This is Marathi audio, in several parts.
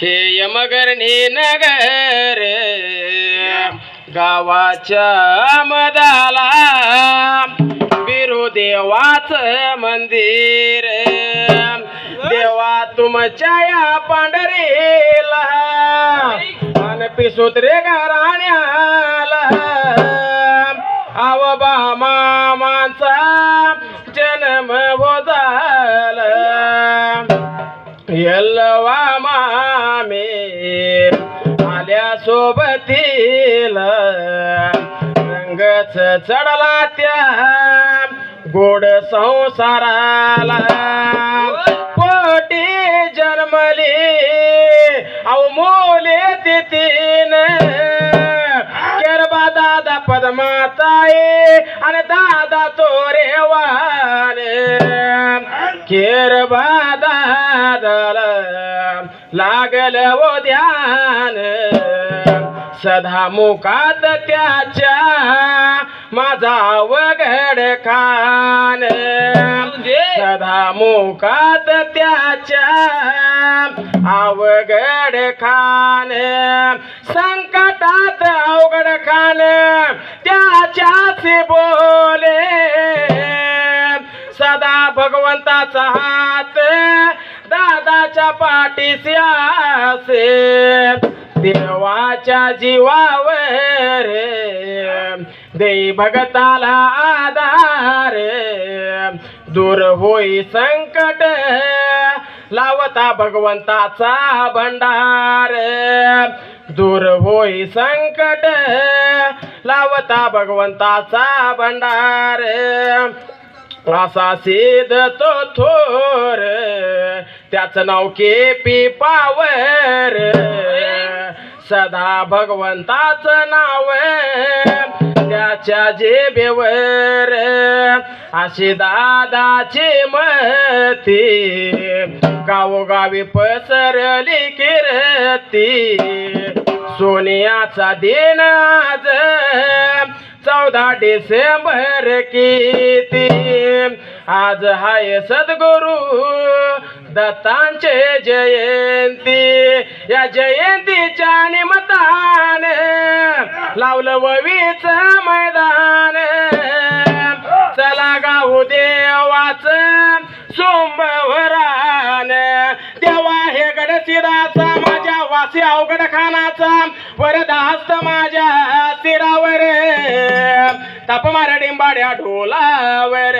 हे यमगरणी नगर गावाच्या मदाला बिरुदेवाच मंदिर देवा तुमच्या या पांढरीला अन पिसोत्रे घराण्याला. आवबा मामांचा जन्म हो झाला सोबतीला. रंगच चढला त्या गोड संसाराला. पोटी जन्मली अवमोले तिथीन केरबा दादा पद्माताये आणि दादा तो रेवाने केरबा दादाला लागल ओ हो ध्यान. सदा मुखात त्याच्या माझा वगड खान सदा मुखात त्याच्या अवघड खान संकटात अवघड खान त्याच्याच बोले. सदा भगवंताचा हात दादाच्या पाठीशी असे. देवाच्या जीवावर देई भगताला आधार दूर होई संकट लावता भगवंताचा भंडार दूर होई संकट लावता भगवंताचा भंडार असा सिद्ध तो थोर त्याचं नाव के पी पावर. सदा भगवंताचं नाव त्याच्या जेबेवर अशी दादाची मती. गावोगावी पसरली किरती सोनियाचा दिन आज चौदा डिसेंबर किती? आज हाय सद्गुरु दत्तांचे जयंती. या जयंतीच्या निमताने लावलं ववीच मैदान. चला गाऊ देवाच सोमवरान देवा हे गडसिराचा माझ्या वासी अवघड खानाचा. वरदास्त माझ्या सिरावर. तापमार डिंबाड्या ढोलावर.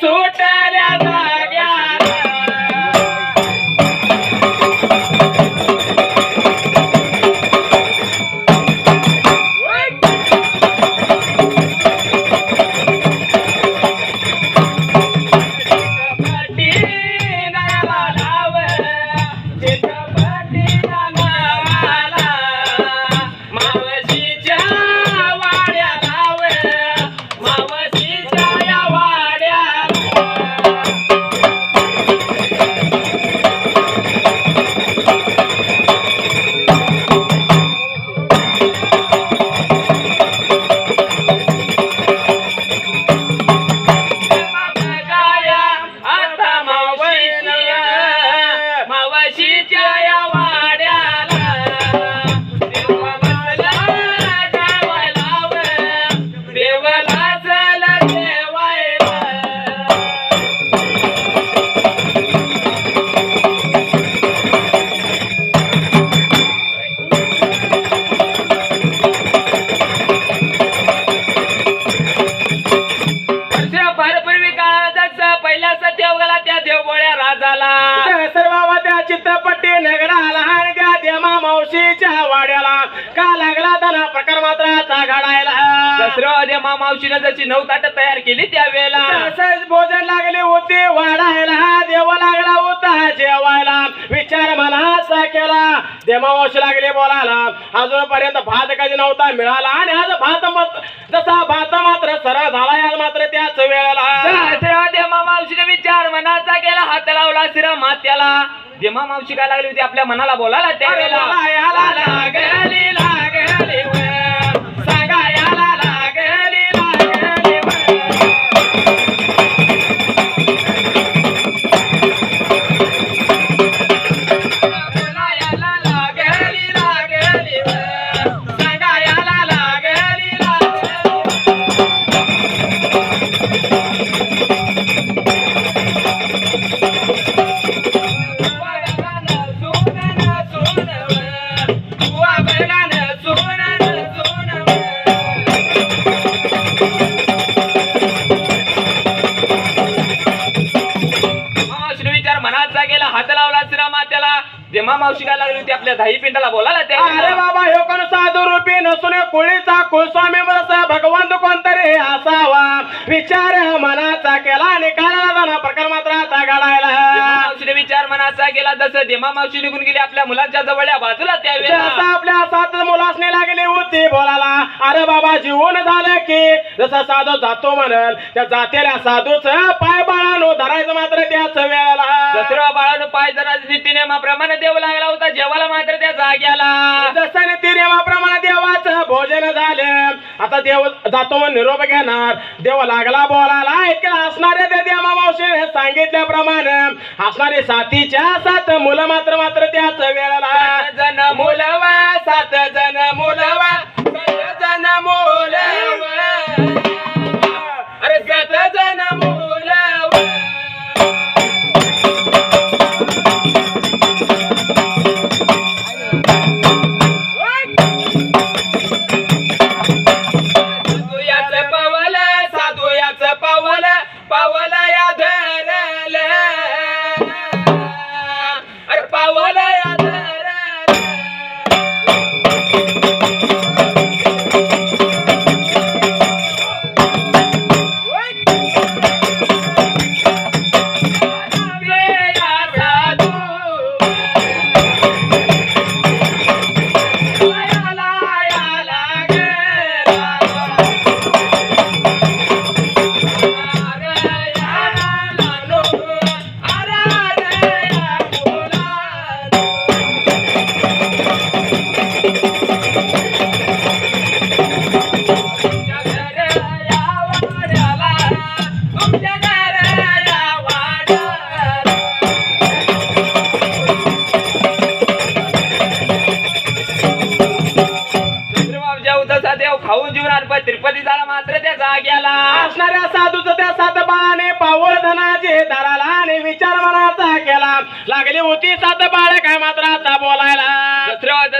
Sou tarada. दसऱ्यामध्ये मावशीनं जशी नऊ ताट तयार केली त्यावेळेला. तसंच भोजन लागले होते वाढायला देव लागला होता जेवायला. विचार मला असा केला देमावशी लागले बोलायला. अजूनपर्यंत भात कधी नव्हता मिळाला. आणि आज भात जसा भात मात्र सरळ झाला आज मात्र त्याच वेळेला. दसऱ्यामध्ये मावशीने विचार मनाचा केला हात लावला शिरा मात्याला जेव्हा मावशी काय लागली होती आपल्या मनाला बोलायला त्यावेळेला. शिकायला लागली होती आपल्या दही पिंडाला बोलायला अरे बाबा ह्यो कोण साधू रूपी नसून कुळीचा कुलस्वामी भगवंत कोणतरी असावा. विचार मनाचा केला निकाला जाणा मात्र आता जेव्हा घडायला विचार मनाचा गेला जसं जेव्हा मावशी निघून गेली आपल्या मुलांच्या जवळच्या बाजूला जसं त्यावेळेला आपल्या सात मुलासने लागली होती बोलाला अरे बाबा जीवन झालं की. जसा साधू जातो म्हणल त्या जातेल्या साधूच पाय बाळानो धरायचं मात्र त्याच वेळेला. दसरा बाळानं पाय जरा नीतीनेमाप्रमाणे देऊ लागला होता जेवायला मात्र त्या जाग्याला. जसं नीती नियमाप्रमाणे देवाचं भोजन झालं. आता देव जातो निरोप घेणार. देव लागला बोलायला ऐकला असणाऱ्या त्या देवा मावशीने सांगितल्याप्रमाणे असणारे साथीच्या सात मुलं मात्र मात्र त्याच वेळेला. जण मुलवा सात जण मुलवा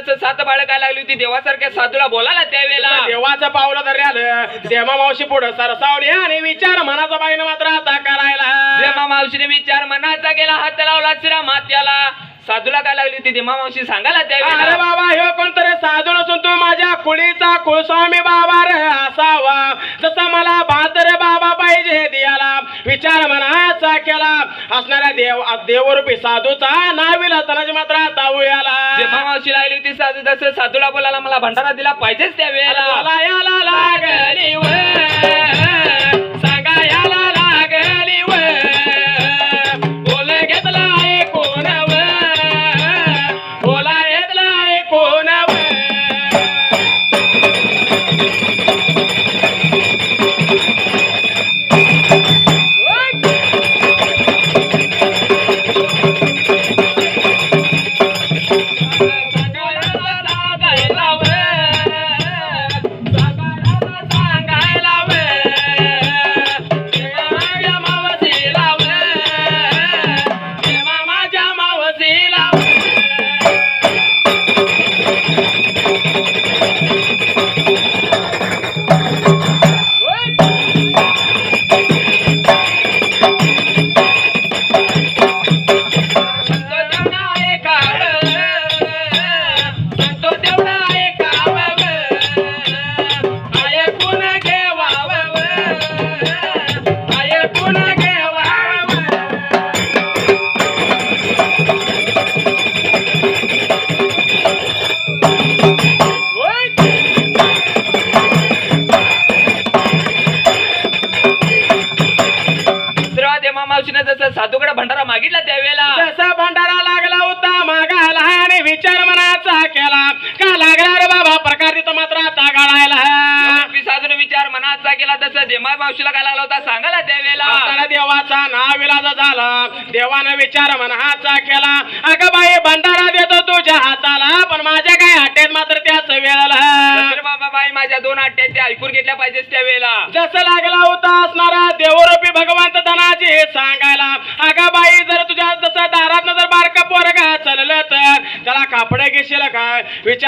सात बाळ काय लागली होती? देवासारख्या साधूला बोलायला त्यावेळेला. देवाचं पावलं धरल्यालं देवा मावशी पुढं सरसावली आणि विचार मनाचा बाईनं मात्र आता करायला देमा मावशीने विचार मनाचा गेला हात लावला शिरा मात्याला साधूला काय लागली होती? देमा मावशी सांगायला अरे त्यावेळेला बाबा हे कोणतरी साधू नसून तू माझ्या कुळीचा कुळस्वामी बाबा रे असावा. जसा मला बहादर बाबा पाहिजे दियाला. विचार मनाचा केला. असणाऱ्या देव देवरूपी साधूचा नाविला तनाज मात्र देमा मावशी लागली होती साधू जसं साधूला बोलायला मला भंडारा दिला पाहिजेच त्यावेळेला मला याला लागली मावशीने जसा साधूकडे भंडारा मागितला त्यावेळेला. जसा भंडारा लागला होता मागाला आणि विचार मनाचा केला. का लागला रे बाबा? प्रकार तिथं मात्र आता. मनाचा केला तसं जेमा मावशीला काय लागला होता? सांगायला त्यावेळेला देवाचा नाव इलाज झाला. देवानं विचार मनाचा केला. अगं बाई भंडारा देतो तुझ्या हाताला पण माझ्या काय हट्यात मात्र त्याच वेळेला? बाबा बाई माझ्या दोन अट्ट्या त्या ऐकून घेतल्या पाहिजेस त्यावेळेला. जसं लागला होता असणारा देवरूपी भगवंत धनाचे हे सांगायला. अगं बाई जर तुझ्या जसं दारात जर बारका पोरगा चाललं तर त्याला कापड घेशील काय विचार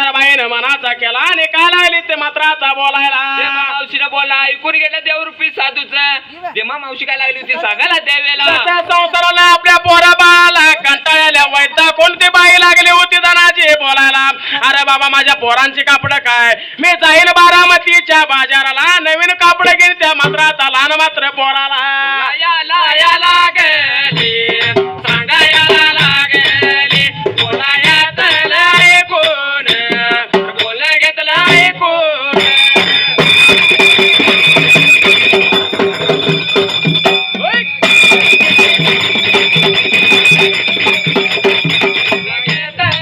जेमा मावशी काय लागली होती सांगायला त्यावेळेला संसाराला आपल्या पोरा बाळाला कंटाळल्या वैता कोणती बाई लागली होती धनाची बोलायला? अरे बाबा माझ्या पोरांची कापड काय? मी जाईल बारामतीच्या बाजाराला. नवीन कापड घेईन त्या मात्र आता लहान मात्र पोराला. लाया लाया.